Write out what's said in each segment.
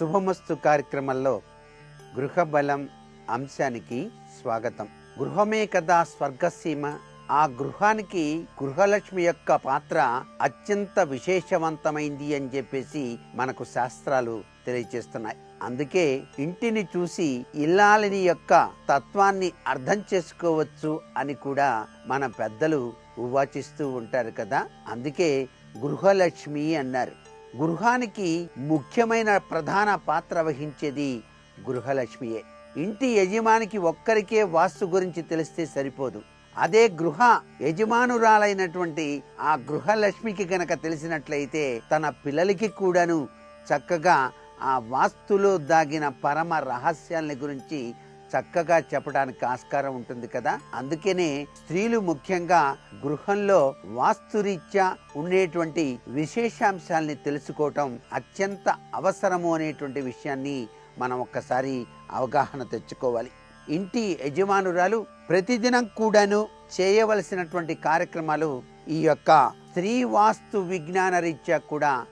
శుభమస్తు కార్యక్రమంలో గృహబలం అంశానికి స్వాగతం. గృహమే కదా స్వర్గసీమ. ఆ గృహానికి గృహలక్ష్మి యొక్క పాత్ర అత్యంత విశేషవంతమైంది అని చెప్పేసి మనకు శాస్త్రాలు తెలియజేస్తున్నాయి అందుకే ఇంటిని చూసి ఇల్లాలిని యొక్క తత్వాన్ని అర్థం చేసుకోవచ్చు అని కూడా మన పెద్దలు ఉవాచిస్తూ ఉంటారు కదా. అందుకే గృహలక్ష్మి అన్నారు. గృహానికి ముఖ్యమైన ప్రధాన పాత్ర వహించేది గృహలక్ష్మియే. ఇంటి యజమానికి ఒక్కరికే వాస్తు గురించి తెలిస్తే సరిపోదు. అదే గృహ యజమానురాలైనటువంటి ఆ గృహలక్ష్మికి గనక తెలిసినట్లయితే తన పిల్లలకి కూడాను చక్కగా ఆ వాస్తులో దాగిన పరమ రహస్యాల గురించి చక్కగా చెప్పడానికి ఆస్కారం ఉంటుంది కదా? అందుకనే స్త్రీలు ముఖ్యంగా గృహంలో వాస్తురీత్యా ఉండేటువంటి విశేషాంశాల్ని తెలుసుకోవటం అత్యంత అవసరము అనేటువంటి విషయాన్ని మనం ఒక్కసారి అవగాహన తెచ్చుకోవాలి. ఇంటి యజమానురాలు ప్రతిదినం కూడాను చేయవలసినటువంటి కార్యక్రమాలు ఈ యొక్క స్త్రీ వాస్తు విజ్ఞాన రీత్యా కూడా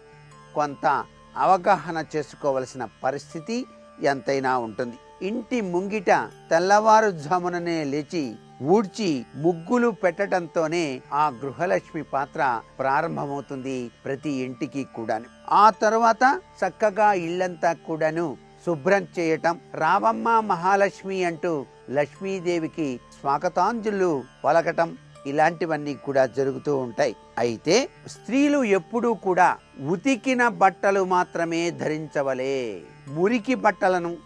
కొంత అవగాహన చేసుకోవలసిన పరిస్థితి ఎంతైనా ఉంటుంది. ఇంటి ముంగిట తెల్లవారుజాముననే లేచి ఊడ్చి ముగ్గులు పెట్టడంతోనే ఆ గృహలక్ష్మి పాత్ర ప్రారంభమవుతుంది ప్రతి ఇంటికి కూడాను. ఆ తర్వాత చక్కగా ఇల్లంతా కూడాను శుభ్రం చేయటం రావమ్మ మహాలక్ష్మి అంటూ లక్ష్మీదేవికి స్వాగతాంజులు పలకటం ఇలాంటివన్నీ కూడా జరుగుతూ ఉంటాయి. అయితే స్త్రీలు ఎప్పుడూ కూడా ఉతికిన బట్టలు మాత్రమే ధరించవలే. మురికి బట్టలను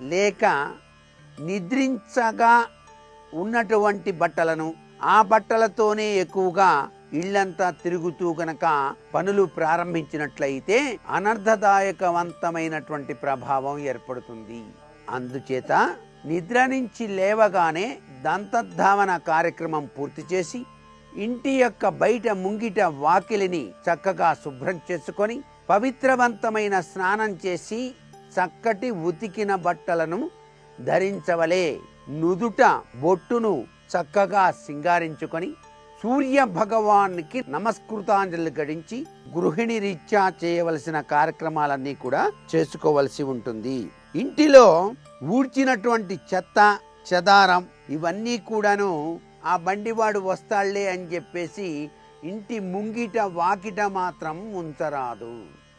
లేక నిద్రించగా ఉన్నటువంటి బట్టలను ఆ బట్టలతోనే ఎక్కువగా ఇళ్ళంతా తిరుగుతూ గనక పనులు ప్రారంభించినట్లయితే అనర్థదాయకవంతమైనటువంటి ప్రభావం ఏర్పడుతుంది. అందుచేత నిద్ర నుంచి లేవగానే దంతధావన కార్యక్రమం పూర్తి చేసి ఇంటి యొక్క బయట ముంగిట వాకిలిని చక్కగా శుభ్రం చేసుకొని పవిత్రవంతమైన స్నానం చేసి చక్కటి ఉతికిన బట్టలను ధరించవలే. నుదుట బొట్టును చక్కగా సింగారించుకొని సూర్య భగవానికి నమస్కృతాంజలి గడించి గృహిణి రీత్యా చేయవలసిన కార్యక్రమాలన్నీ కూడా చేసుకోవలసి ఉంటుంది. ఇంటిలో ఊడ్చినటువంటి చెత్త చెదారం ఇవన్నీ కూడాను ఆ బండివాడు వస్తాళ్ళే అని చెప్పేసి ఇంటి ముంగిట వాకిట మాత్రం ఉంచరాదు.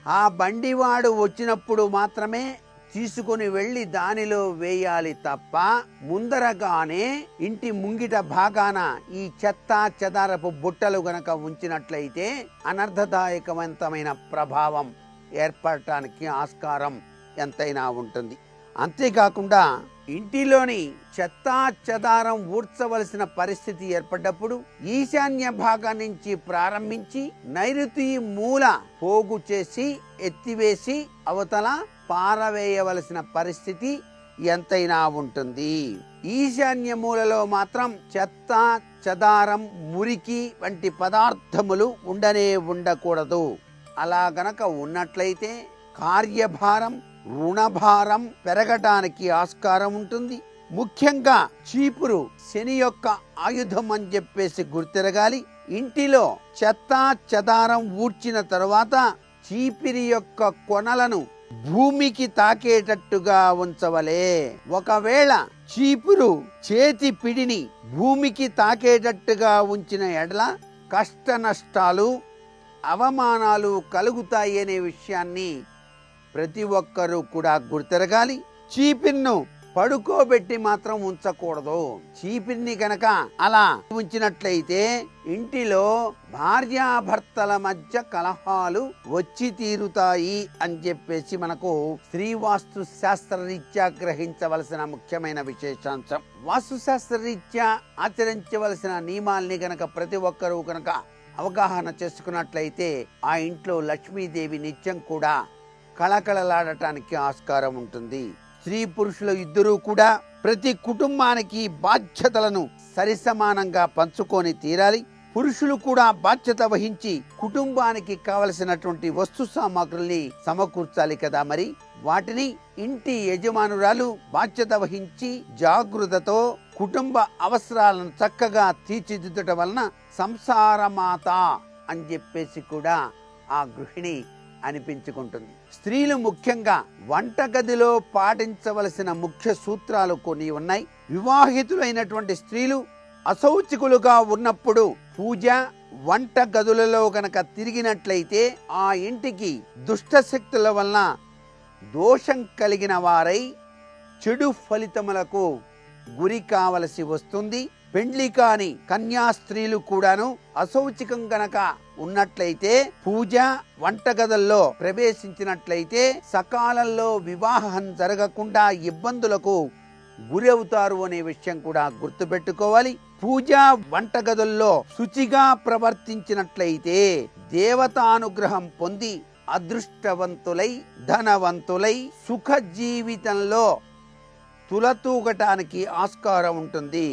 ఆ బండివాడు వచ్చినప్పుడు మాత్రమే తీసుకుని వెళ్ళి దానిలో వేయాలి తప్ప ముందరగానే ఇంటి ముంగిట భాగాన ఈ చెత్త చెదారపు బుట్టలు గనక ఉంచినట్లయితే అనర్థదాయకవంతమైన ప్రభావం ఏర్పడటానికి ఆస్కారం ఎంతైనా ఉంటుంది. అంతేకాకుండా ఇంటిలోని చెత్తా చెదారం ఊడ్చవలసిన పరిస్థితి ఏర్పడ్డప్పుడు ఈశాన్య భాగం నుంచి ప్రారంభించి నైరుతి మూల పోగు చేసి ఎత్తివేసి అవతల పారవేయవలసిన పరిస్థితి ఎంతైనా ఉంటుంది. ఈశాన్య మూలలో మాత్రం చెత్త చెదారం మురికి వంటి పదార్థములు ఉండనే ఉండకూడదు. అలా గనక ఉన్నట్లయితే కార్యభారం రుణభారం పెరగటానికి ఆస్కారం ఉంటుంది. ముఖ్యంగా చీపురు శని యొక్క ఆయుధం అని చెప్పేసి గుర్తిరగాలి. ఇంటిలో చెత్త చెదారం ఊడ్చిన తరువాత చీపిరి యొక్క కొనలను భూమికి తాకేటట్టుగా ఉంచవలే. ఒకవేళ చీపురు చేతి పిడిని భూమికి తాకేటట్టుగా ఉంచిన ఎడల కష్ట నష్టాలు అవమానాలు కలుగుతాయి అనే విషయాన్ని ప్రతి ఒక్కరూ కూడా గుర్తెరగాలి. చీపిన్ను పడుకోబెట్టి మాత్రం ఉంచకూడదు. చీపిన్ని గనక అలా ఉంచినట్లయితే ఇంటిలో భార్యాభర్తల మధ్య కలహాలు వచ్చి తీరుతాయి అని చెప్పేసి మనకు శ్రీవాస్తు శాస్త్రరీత్యా గ్రహించవలసిన ముఖ్యమైన విశేషాంశం. వాస్తు శాస్త్రరీత్యా ఆచరించవలసిన నియమాల్ని గనక ప్రతి ఒక్కరూ గనక అవగాహన చేసుకున్నట్లయితే ఆ ఇంట్లో లక్ష్మీదేవి నిత్యం కూడా కళకళలాడటానికి ఆస్కారం ఉంటుంది. స్త్రీ పురుషులు ఇద్దరూ కూడా ప్రతి కుటుంబానికి బాధ్యతలను సరిసమానంగా పంచుకొని తీరాలి. పురుషులు కూడా బాధ్యత వహించి కుటుంబానికి కావలసినటువంటి వస్తు సామాగ్రుల్ని సమకూర్చాలి కదా మరి. వాటిని ఇంటి యజమానురాలు బాధ్యత వహించి జాగృతతో కుటుంబ అవసరాలను చక్కగా తీర్చిదిద్దటం వలన సంసారమాత అని చెప్పేసి కూడా ఆ గృహిణి అనిపించుకుంటుంది. స్త్రీలు ముఖ్యంగా వంటగదిలో పాటించవలసిన ముఖ్య సూత్రాలు కొన్ని ఉన్నాయి. వివాహితులైనటువంటి స్త్రీలు అసౌచికులుగా ఉన్నప్పుడు పూజ వంట గదులలో గనక తిరిగినట్లయితే ఆ ఇంటికి దుష్ట శక్తుల వలన దోషం కలిగిన వారై చెడు ఫలితములకు గురి కావలసి వస్తుంది. పెండ్లి కాని కన్యా స్త్రీలు కూడాను అసౌచికం గనక ఉన్నట్లయితే పూజ వంటగదల్లో ప్రవేశించినట్లయితే సకాలంలో వివాహం జరగకుండా ఇబ్బందులకు గురి అవుతారు అనే విషయం కూడా గుర్తుపెట్టుకోవాలి. పూజ వంటగదుల్లో శుచిగా ప్రవర్తించినట్లయితే దేవతానుగ్రహం పొంది అదృష్టవంతులై ధనవంతులై సుఖ జీవితంలో తులతూగటానికి ఆస్కారం ఉంటుంది.